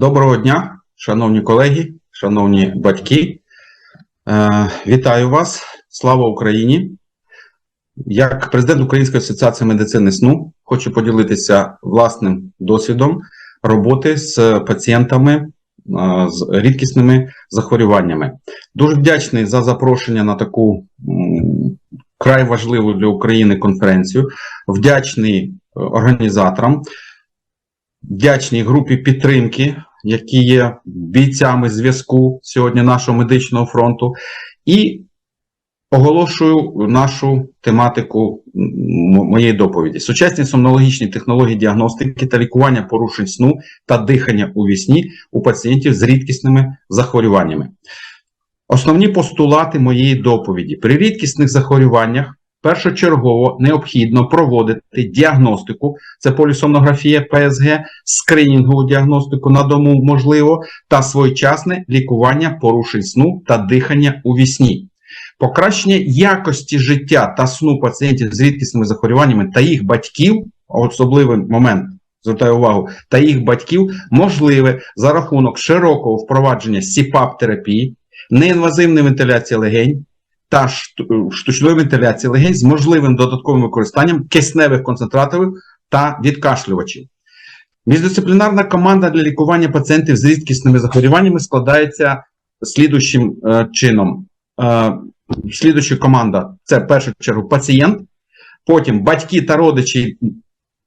Доброго дня, шановні колеги, шановні батьки. Е, вітаю вас! Слава Україні! Як президент Української асоціації медицини сну хочу поділитися власним досвідом роботи з пацієнтами е, з рідкісними захворюваннями. Дуже вдячний за запрошення на таку м, край важливу для України конференцію. Вдячний е, організаторам, вдячній групі підтримки, які є бійцями зв'язку сьогодні нашого медичного фронту, і оголошую нашу тематику моєї доповіді: сучасні сомнологічні технології діагностики та лікування порушень сну та дихання у вісні у пацієнтів з рідкісними захворюваннями. Основні постулати моєї доповіді: при рідкісних захворюваннях першочергово необхідно проводити діагностику, це полісомнографія ПСГ, скринінгову діагностику на дому можливо, та своєчасне лікування порушень сну та дихання у вісні. Покращення якості життя та сну пацієнтів з рідкісними захворюваннями та їх батьків, особливий момент, звертаю увагу, та їх батьків можливе за рахунок широкого впровадження СІПАП-терапії, неінвазивної вентиляції легень та шту- штучної вентиляції легень з можливим додатковим використанням кисневих концентраторів та відкашлювачів. Міждисциплінарна команда для лікування пацієнтів з рідкісними захворюваннями складається слідуючим е, чином. Е, слідуюча команда це в першу чергу пацієнт, потім батьки та родичі,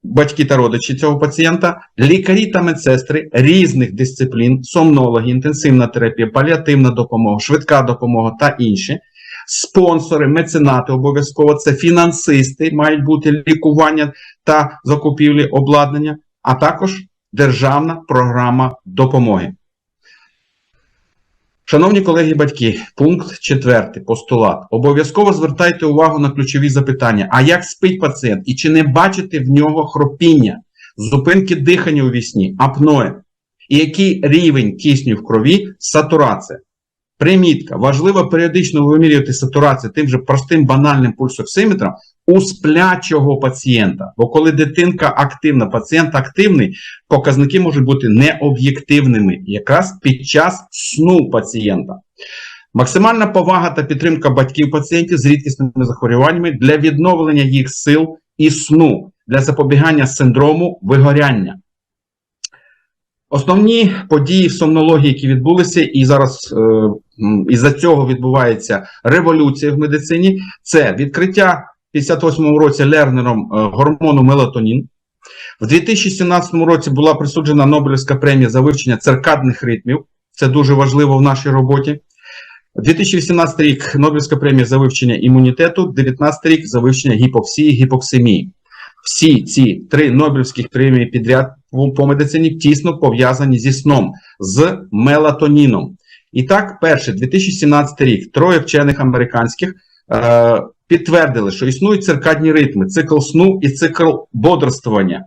батьки та родичі цього пацієнта, лікарі та медсестри різних дисциплін, сомнологи, інтенсивна терапія, паліативна допомога, швидка допомога та інші. Спонсори, меценати обов'язково це фінансисти, мають бути лікування та закупівлі обладнання, а також державна програма допомоги. Шановні колеги батьки, пункт четвертий, постулат. Обов'язково звертайте увагу на ключові запитання. А як спить пацієнт? І чи не бачите в нього хропіння, зупинки дихання у вісні, апноє? І який рівень кисню в крові, сатурація? Примітка. Важливо періодично вимірювати сатурацію тим же простим банальним пульсоксиметром у сплячого пацієнта. Бо коли дитинка активна, пацієнт активний, показники можуть бути необ'єктивними якраз під час сну пацієнта. Максимальна повага та підтримка батьків пацієнтів з рідкісними захворюваннями для відновлення їх сил і сну для запобігання синдрому вигоряння. Основні події в сомнології, які відбулися, і зараз е, із-за цього відбувається революція в медицині. Це відкриття в 58-му році Лернером е, гормону мелатонін. В 2017 році була присуджена Нобелівська премія за вивчення циркадних ритмів. Це дуже важливо в нашій роботі. 2018 рік Нобелівська премія за вивчення імунітету, 2019 рік за вивчення гіпоксії, гіпоксемії. Всі ці три Нобелівських премії підряд по медицині тісно пов'язані зі сном, з мелатоніном. І так, перший 2017 рік троє вчених американських е, підтвердили, що існують циркадні ритми, цикл сну і цикл бодрствування,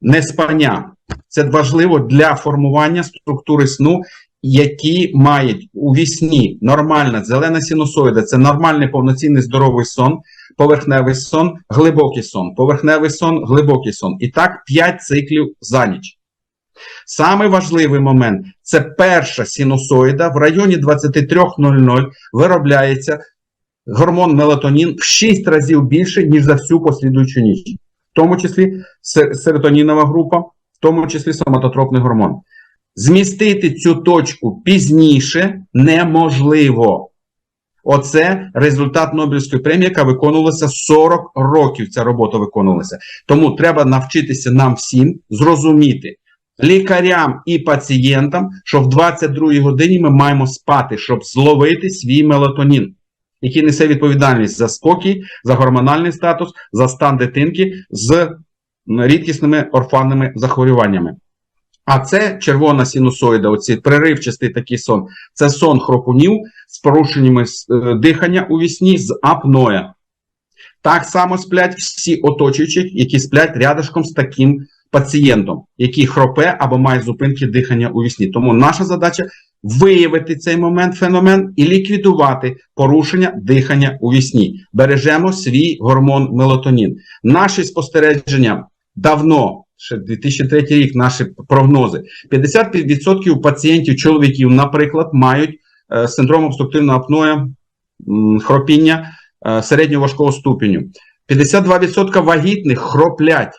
неспання. Це важливо для формування структури сну, які мають у вісні нормальна зелена синусоїда, це нормальний повноцінний здоровий сон, поверхневий сон, глибокий сон, поверхневий сон, глибокий сон. І так 5 циклів за ніч. Саме важливий момент це перша синусоїда в районі 23.00 виробляється гормон мелатонін в 6 разів більше, ніж за всю послідуючу ніч. В тому числі се- серотонінова група, в тому числі соматотропний гормон. Змістити цю точку пізніше неможливо. Оце результат Нобелівської премії, яка виконувалася 40 років. Ця робота виконувалася. Тому треба навчитися нам всім зрозуміти лікарям і пацієнтам, що в 22 годині ми маємо спати, щоб зловити свій мелатонін, який несе відповідальність за спокій, за гормональний статус, за стан дитинки з рідкісними орфанними захворюваннями. А це червона синусоїда, оці преривчастий такий сон. Це сон хропунів з порушеннями е, дихання у вісні з апноя. Так само сплять всі оточуючі, які сплять рядышком з таким пацієнтом, який хропе або має зупинки дихання у вісні. Тому наша задача виявити цей момент, феномен і ліквідувати порушення дихання у вісні. Бережемо свій гормон мелатонін. Наші спостереження давно ще 2003 рік, наші прогнози. 50% пацієнтів, чоловіків, наприклад, мають е, синдром обструктивного апноя, хропіння середньоважкого важкого ступеню. 52% вагітних хроплять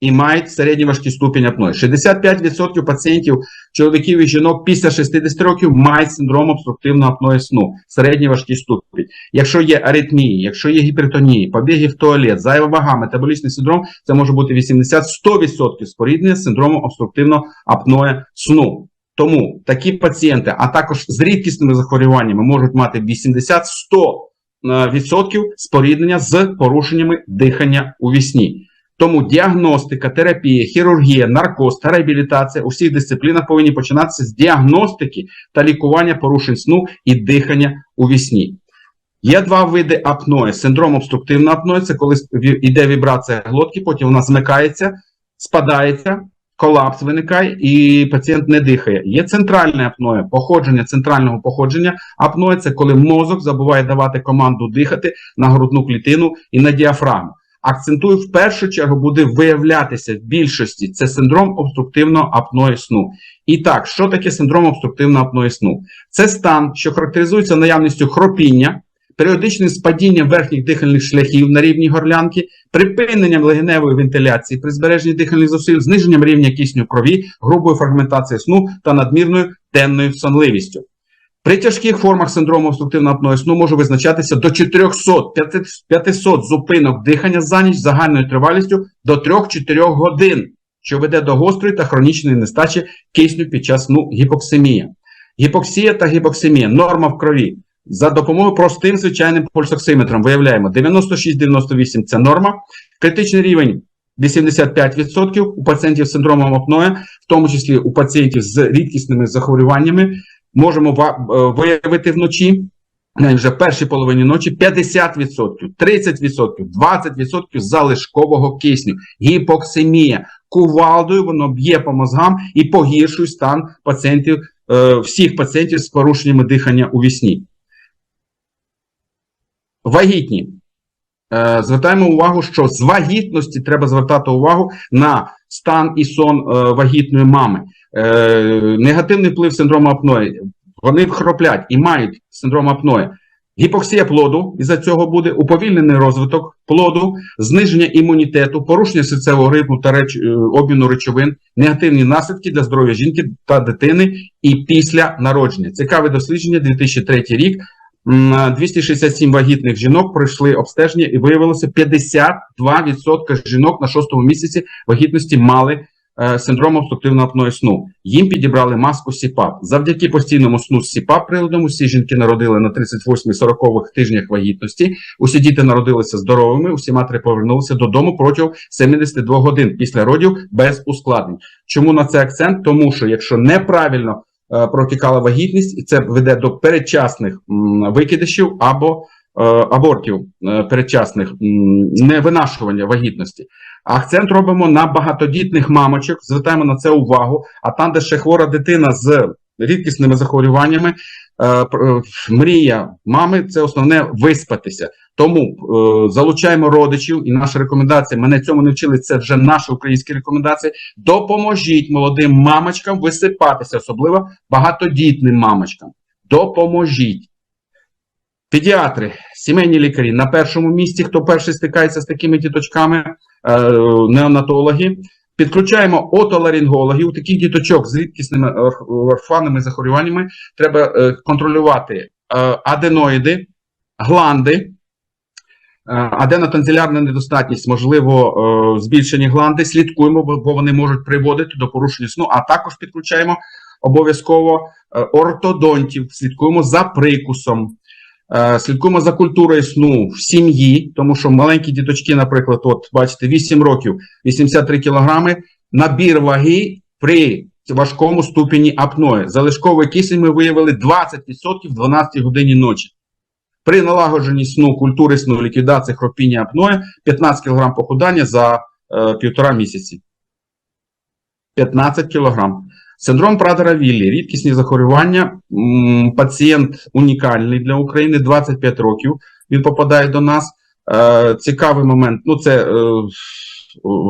і мають середній важкий ступінь апної. 65% пацієнтів, чоловіків і жінок після 60 років мають синдром обструктивного апної сну, середній важкий ступінь. Якщо є аритмії, якщо є гіпертонії, побіги в туалет, зайва вага, метаболічний синдром, це може бути 80-100% споріднення з синдромом обструктивного апної сну. Тому такі пацієнти, а також з рідкісними захворюваннями, можуть мати 80-100% споріднення з порушеннями дихання у вісні. Тому діагностика, терапія, хірургія, наркоз та реабілітація у всіх дисциплінах повинні починатися з діагностики та лікування порушень сну і дихання у вісні. Є два види апної. Синдром обструктивного апної це коли йде вібрація глотки, потім вона змикається, спадається, колапс виникає і пацієнт не дихає. Є центральне апноє, походження центрального походження апної це коли мозок забуває давати команду дихати на грудну клітину і на діафрагму. Акцентую, в першу чергу буде виявлятися в більшості це синдром обструктивного апної сну. І так, що таке синдром обструктивного апної сну? Це стан, що характеризується наявністю хропіння, періодичним спадінням верхніх дихальних шляхів на рівні горлянки, припиненням легеневої вентиляції при збереженні дихальних зусиль, зниженням рівня кісню в крові, грубою фрагментацією сну та надмірною денною сонливістю. При тяжких формах синдрому обструктивного апної сну може визначатися до 400-500 зупинок дихання за ніч загальною тривалістю до 3-4 годин, що веде до гострої та хронічної нестачі кисню під час сну гіпоксимія. Гіпоксія та гіпоксимія норма в крові. За допомогою простим звичайним пульсоксиметром виявляємо 96-98 це норма, критичний рівень 85% у пацієнтів з синдромом апноя, в тому числі у пацієнтів з рідкісними захворюваннями можемо виявити вночі, вже в першій половині ночі 50%, 30%, 20% залишкового кисню, гіпоксимія. Кувалдою воно б'є по мозгам і погіршує стан пацієнтів, всіх пацієнтів з порушеннями дихання у вісні. Вагітні. Звертаємо увагу, що з вагітності треба звертати увагу на стан і сон вагітної мами. Негативний вплив синдрому апної. Вони хроплять і мають синдром апної. Гіпоксія плоду, із-за цього буде уповільнений розвиток плоду, зниження імунітету, порушення серцевого ритму та реч... обміну речовин, негативні наслідки для здоров'я жінки та дитини і після народження. Цікаве дослідження 2003 рік. 267 вагітних жінок пройшли обстеження і виявилося 52% жінок на шостому місяці вагітності мали е, синдром обструктивного апної сну. Їм підібрали маску СІПАП. Завдяки постійному сну з СІПАП приладом усі жінки народили на 38-40 тижнях вагітності. Усі діти народилися здоровими, усі матері повернулися додому протягом 72 годин після родів без ускладнень. Чому на це акцент? Тому що якщо неправильно Е, протікала вагітність, і це веде до передчасних викидишів або абортів е, передчасних невинашування вагітності. Акцент робимо на багатодітних мамочок, звертаємо на це увагу. А там, де ще хвора дитина з рідкісними захворюваннями, мрія мами це основне виспатися. Тому е, залучаємо родичів, і наша рекомендація. Мене цьому не вчили. Це вже наші українські рекомендації. Допоможіть молодим мамочкам висипатися, особливо багатодітним мамочкам. Допоможіть. Педіатри, сімейні лікарі на першому місці, хто перший стикається з такими діточками, е, неонатологи. Підключаємо отоларингологів, таких діточок з рідкісними орфанними захворюваннями. Треба е, контролювати е, аденоїди, гланди. Аденотонзилярна недостатність, можливо, збільшені гланди, слідкуємо, бо вони можуть приводити до порушення сну, а також підключаємо обов'язково ортодонтів, слідкуємо за прикусом, слідкуємо за культурою сну в сім'ї, тому що маленькі діточки, наприклад, от бачите, 8 років, 83 кілограми, набір ваги при важкому ступені апної. Залишковий кисень ми виявили 20% в 12 годині ночі. При налагодженні сну, культури сну, ліквідації хропіння апної 15 кг похудання за е, півтора місяці. 15 кг. Синдром Прадера Віллі, рідкісні захворювання. Пацієнт унікальний для України, 25 років. Він попадає до нас. Е, цікавий момент. Ну, це е,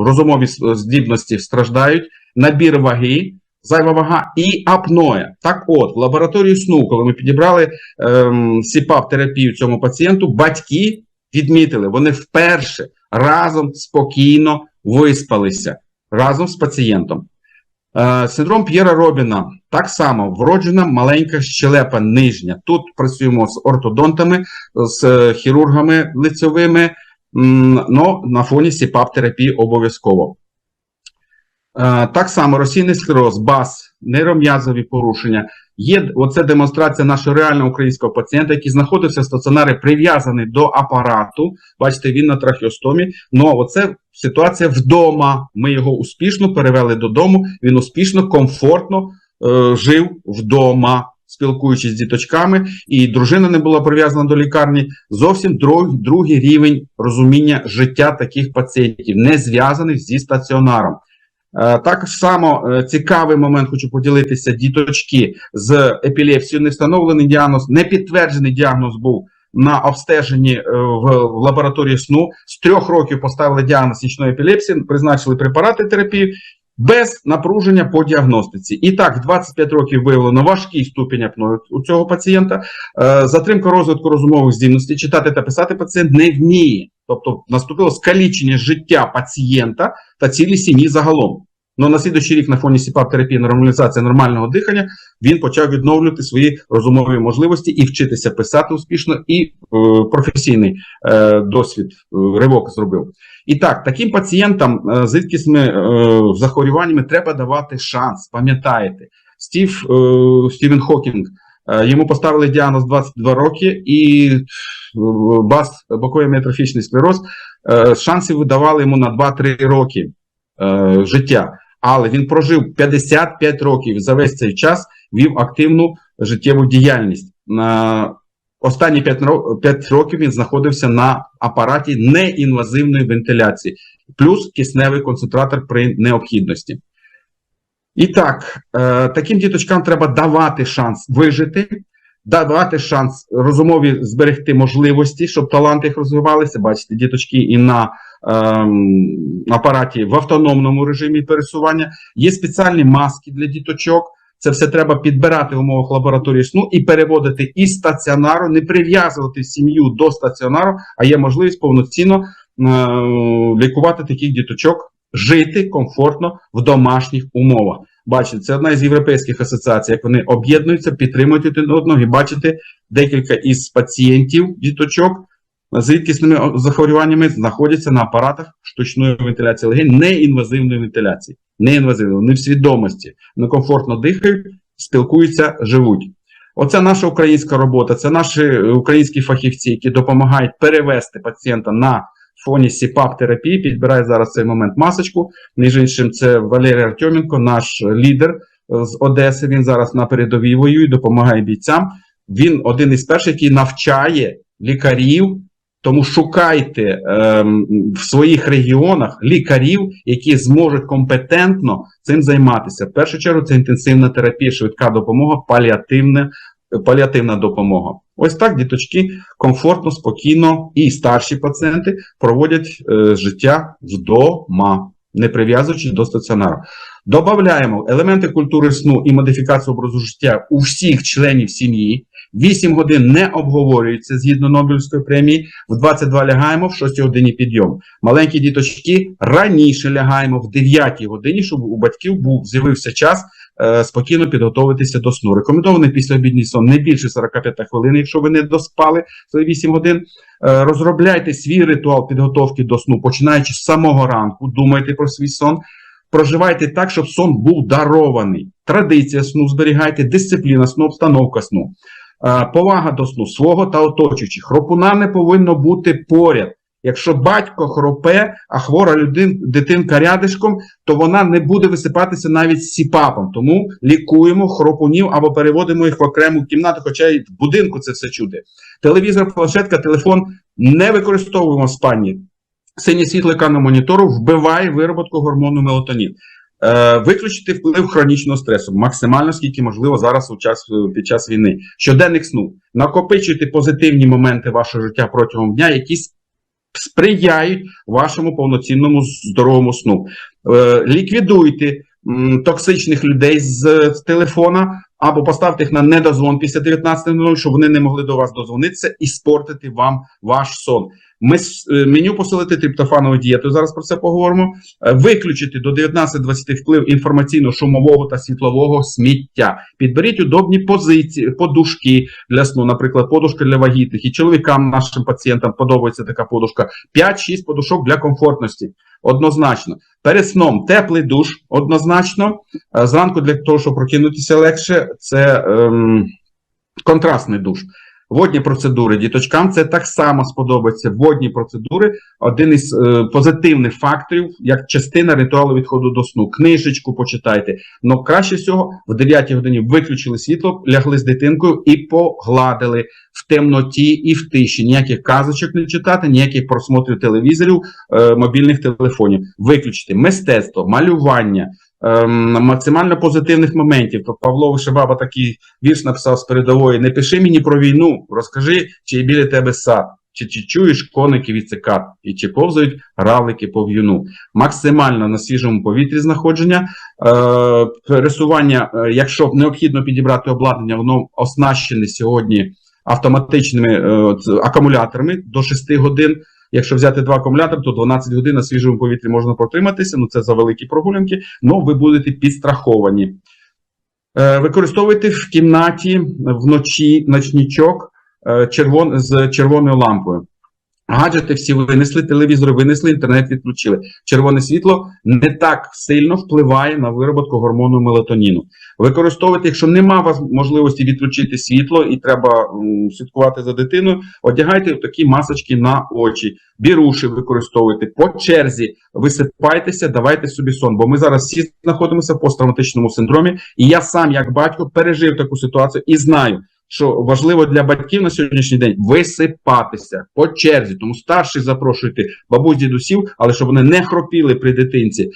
розумові здібності страждають, набір ваги, зайва вага і апноя. Так от, в лабораторії сну, коли ми підібрали ем, сіпап терапію цьому пацієнту, батьки відмітили, вони вперше разом спокійно виспалися разом з пацієнтом. Е, Синдром П'єра Робіна так само вроджена маленька щелепа нижня. Тут працюємо з ортодонтами, з е, хірургами лицьовими, але на фоні сіпап терапії обов'язково. Е, Так само російний склероз, БАС, нейром'язові порушення. Є оце демонстрація нашого реального українського пацієнта, який знаходився в стаціонарі, прив'язаний до апарату. Бачите, він на трахеостомі. Ну, оце ситуація вдома. Ми його успішно перевели додому. Він успішно, комфортно е, жив вдома, спілкуючись з діточками, і дружина не була прив'язана до лікарні. Зовсім друг, другий рівень розуміння життя таких пацієнтів, не зв'язаних зі стаціонаром. Е, Так само е, цікавий момент, хочу поділитися. Діточки з епілепсією, не встановлений діагноз, не підтверджений діагноз був на обстеженні е, в лабораторії сну. З трьох років поставили діагноз нічної епілепсії, призначили препарати терапії без напруження по діагностиці. І так, 25 років виявлено важкий ступінь апної у цього пацієнта. Е, Затримка розвитку розумових здібностей, читати та писати пацієнт не вміє. Тобто наступило скалічення життя пацієнта та цілі сім'ї загалом. Ну на слідуючий рік на фоні сіпап-терапії нормалізація нормального дихання він почав відновлювати свої розумові можливості і вчитися писати успішно, і е, професійний е, досвід е, ривок зробив. І так, таким пацієнтам е, з рідкісними е, захворюваннями треба давати шанс. Пам'ятаєте, Стів е, Стівен Хокінг е, йому поставили діагноз 22 роки і е, БАС, боковий аміотрофічний склероз, е, шансів видавали йому на 2-3 роки життя. Але він прожив 55 років за весь цей час вів активну життєву діяльність. Останні 5, років він знаходився на апараті неінвазивної вентиляції, плюс кисневий концентратор при необхідності. І так, е, таким діточкам треба давати шанс вижити, давати шанс розумові зберегти можливості, щоб таланти їх розвивалися. Бачите, діточки і на апараті в автономному режимі пересування. Є спеціальні маски для діточок. Це все треба підбирати в умовах лабораторії сну і переводити із стаціонару, не прив'язувати сім'ю до стаціонару, а є можливість повноцінно е, лікувати таких діточок, жити комфортно в домашніх умовах. Бачите, це одна із європейських асоціацій, як вони об'єднуються, підтримують один одного. І бачите, декілька із пацієнтів діточок з рідкісними захворюваннями знаходяться на апаратах штучної вентиляції легень, неінвазивної вентиляції. Неінвазивної, вони в свідомості, вони комфортно дихають, спілкуються, живуть. Оце наша українська робота, це наші українські фахівці, які допомагають перевести пацієнта на фоні сіпап терапії. Підбирає зараз цей момент масочку. Між іншим, це Валерій Артеменко, наш лідер е, з Одеси. Він зараз на передовій воює, допомагає бійцям. Він один із перших, який навчає лікарів. Тому шукайте ем, в своїх регіонах лікарів, які зможуть компетентно цим займатися. В першу чергу це інтенсивна терапія, швидка допомога, паліативна, паліативна допомога. Ось так діточки комфортно, спокійно і старші пацієнти проводять е, життя вдома, не прив'язуючись до стаціонару. Добавляємо елементи культури сну і модифікацію образу життя у всіх членів сім'ї. 8 годин не обговорюється згідно Нобелівської премії. В 22 лягаємо, в 6 годині підйом. Маленькі діточки раніше лягаємо в 9 годині, щоб у батьків був з'явився час е, спокійно підготуватися до сну. Рекомендований післяобідній сон не більше 45 хвилин, якщо ви не доспали свої 8 годин. Е, розробляйте свій ритуал підготовки до сну, починаючи з самого ранку. Думайте про свій сон. Проживайте так, щоб сон був дарований. Традиція сну зберігайте, дисципліна сну, обстановка сну. Повага до сну свого та оточуючих. Хропуна не повинно бути поряд. Якщо батько хропе, а хвора людин, дитинка рядишком, то вона не буде висипатися навіть з сіпапом. Тому лікуємо хропунів або переводимо їх в окрему кімнату, хоча й в будинку це все чуде. Телевізор, планшетка, телефон не використовуємо в спальні. Синє світло екранного монітору вбиває вироботку гормону мелатонін. Е, виключити вплив хронічного стресу максимально скільки можливо зараз у час е, під час війни. Щоденник сну. Накопичуйте позитивні моменти вашого життя протягом дня, якісь сприяють вашому повноцінному здоровому сну. Е, ліквідуйте токсичних людей з телефона або поставте їх на недозвон після 19.00, щоб вони не могли до вас дозвонитися і спортити вам ваш сон. Е, меню посилити триптофанову дієту. Зараз про це поговоримо. Е, Виключити до 19-20 вплив інформаційно-шумового та світлового сміття. Підберіть удобні позиції, подушки для сну, наприклад, подушка для вагітних. І чоловікам, нашим пацієнтам подобається така подушка. 5-6 подушок для комфортності. Однозначно. Перед сном теплий душ, однозначно. Е, Зранку для того, щоб прокинутися легше, це ем, контрастний душ. Водні процедури діточкам це так само сподобається. Водні процедури один із е, позитивних факторів, як частина ритуалу відходу до сну. Книжечку почитайте. Но краще всього в 9 годині виключили світло, лягли з дитинкою і погладили в темноті і в тиші. Ніяких казочок не читати, ніяких просмотрів телевізорів, е, мобільних телефонів. Виключити мистецтво, малювання. Ем, Максимально позитивних моментів. То Павло Вишибаба такий вірш написав з передової: Не пиши мені про війну, розкажи, чи біля тебе сад, чи, чи чуєш коників і цикад, і чи повзають равлики по в'юну. Максимально на свіжому повітрі знаходження, е, пересування, е, якщо необхідно підібрати обладнання, воно оснащене сьогодні автоматичними е, акумуляторами до 6 годин. Якщо взяти два акумулятори, то 12 годин на свіжому повітрі можна протриматися. Ну це за великі прогулянки, але ви будете підстраховані. Е, Використовуйте в кімнаті вночі ночнічок е, червон, з червоною лампою. Гаджети всі винесли, телевізори винесли, інтернет відключили. Червоне світло не так сильно впливає на вироботку гормону мелатоніну. Використовуйте, якщо нема можливості відключити світло і треба слідкувати за дитиною, одягайте такі масочки на очі, біруші використовуйте по черзі, висипайтеся, давайте собі сон. Бо ми зараз всі знаходимося в посттравматичному синдромі, і я сам, як батько, пережив таку ситуацію і знаю, що важливо для батьків на сьогоднішній день висипатися по черзі. Тому старших запрошуйте бабусь, дідусів, але щоб вони не хропіли при дитинці,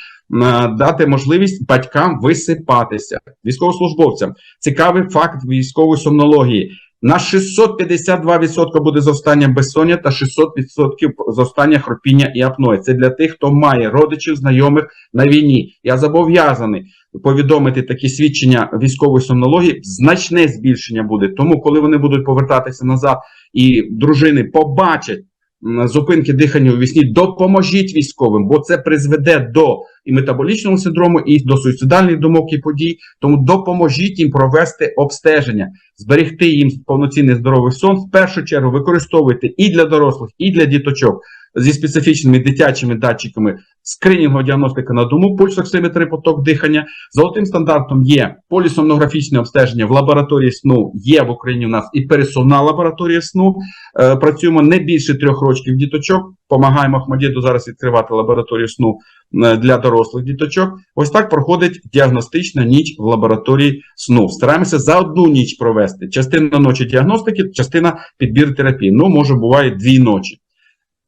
дати можливість батькам висипатися. Військовослужбовцям цікавий факт військової сомнології. На 652% буде зростання безсоння та 600% зростання хропіння і апної. Це для тих, хто має родичів, знайомих на війні. Я зобов'язаний повідомити такі свідчення військової сомнології. Значне збільшення буде. Тому, коли вони будуть повертатися назад, і дружини побачать зупинки дихання у вісні, допоможіть військовим, бо це призведе до і метаболічного синдрому, і до суїцидальних думок і подій. Тому допоможіть їм провести обстеження, зберегти їм повноцінний здоровий сон. В першу чергу використовуйте і для дорослих, і для діточок зі специфічними дитячими датчиками скринінгова діагностика на дому, пульсоксиметри, поток дихання. Золотим стандартом є полісомнографічне обстеження в лабораторії сну. Є в Україні у нас і пересувна лабораторія сну. Е, працюємо не більше трьох років діточок. Помагаємо Ахмадіду зараз відкривати лабораторію сну е, для дорослих діточок. Ось так проходить діагностична ніч в лабораторії сну. Стараємося за одну ніч провести. Частина ночі діагностики, частина підбір терапії. Ну, може, буває дві ночі.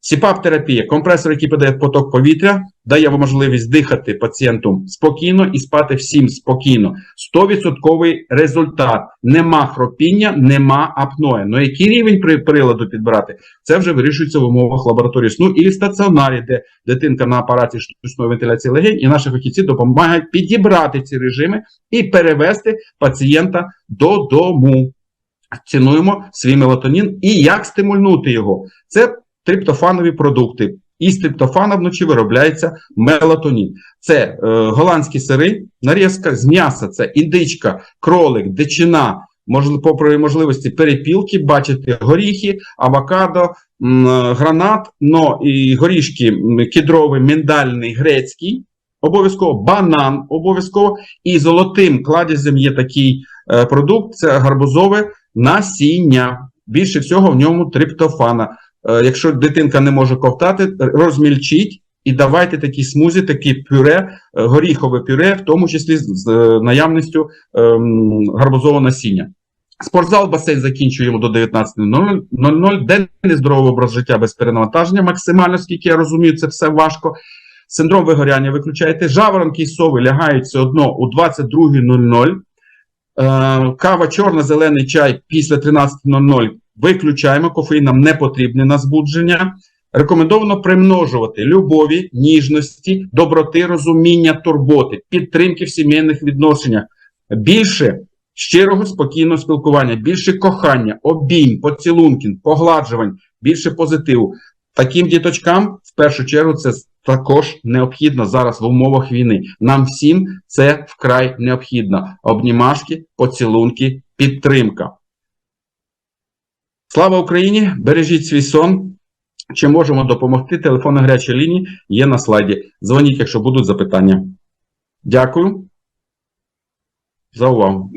СІПАП-терапія, компресор, який подає поток повітря, дає можливість дихати пацієнту спокійно і спати всім спокійно. 100% результат. Нема хропіння, нема апноє. Ну який рівень при приладу підбирати? Це вже вирішується в умовах лабораторії сну і в стаціонарі, де дитинка на апараті штучної вентиляції легень, і наші фахівці допомагають підібрати ці режими і перевести пацієнта додому. Цінуємо свій мелатонін і як стимульнути його. Це триптофанові продукти. Із триптофана вночі виробляється мелатонін. Це е, голландські сири, нарізка з м'яса, це індичка, кролик, дичина, можливо, попри можливості перепілки, бачите, горіхи, авокадо, м, гранат, но і горішки м, кедровий, міндальний, грецький. Обов'язково банан, обов'язково. І золотим кладязем є такий е, продукт це гарбузове насіння. Більше всього в ньому триптофана. Е, якщо дитинка не може ковтати, розмільчіть і давайте такі смузі, такі пюре, е, горіхове пюре, в тому числі з, е, наявністю ем, гарбузового насіння. Спортзал басейн закінчуємо до 19.00. Денний здоровий образ життя без перенавантаження, максимально, скільки я розумію, це все важко. Синдром вигоряння виключаєте. Жаворонки і сови лягають все одно у 22.00. Е, кава, чорна, зелений чай після 13.00 виключаємо. Кофеїн нам не потрібне на збудження. Рекомендовано примножувати любові, ніжності, доброти, розуміння, турботи, підтримки в сімейних відношеннях, більше щирого спокійного спілкування, більше кохання, обійм, поцілунків, погладжувань, більше позитиву. Таким діточкам в першу чергу це також необхідно зараз в умовах війни. Нам всім це вкрай необхідно. Обнімашки, поцілунки, підтримка. Слава Україні! Бережіть свій сон. Чи можемо допомогти? Телефон на гарячій лінії є на слайді. Дзвоніть, якщо будуть запитання. Дякую за увагу.